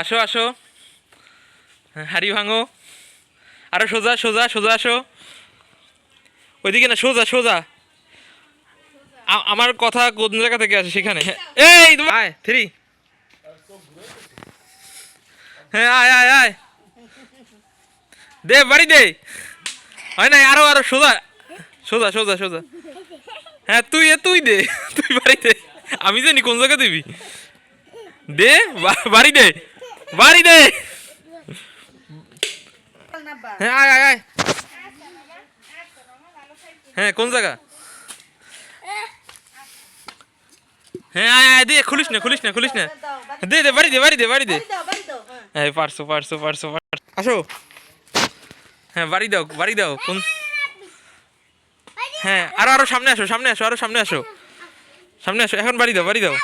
আসো আসো। হাড়ি ভাঙো। আরও সোজা সোজা সোজা আসো। ওইদিকে না, সোজা সোজা। আমার কথা কোন জায়গা থেকে আসে? সেখানে। এই আয়, থ্রি। হ্যাঁ আয় আয় আয়। দে, বাড়ি দে। হয় নাই, আরও আরও, সোজা। সোজা সোজা সোজা। হ্যাঁ তুই, এ, তুই দে। তুই বাড়ি দে। আমি জানি কোন জায়গা দিবি। দে বাড়ি দে। বাড়ি দে। হ্যাঁ আয় আয় আয়। হ্যাঁ কোন জায়গা? হ্যাঁ আয় আয় দে খুলিস না খুলিস না খুলিস না। দে দে বাড়ি দে বাড়ি দে বাড়ি দে। হ্যাঁ পারছ পারছ পারছ পারছ। আসো। হ্যাঁ বাড়ি দাও বাড়ি দাও কোন হ্যাঁ আরও আরও সামনে আসো সামনে আসো আরও সামনে আসো। সামনে আসো এখন বাড়ি দাও বাড়ি দাও।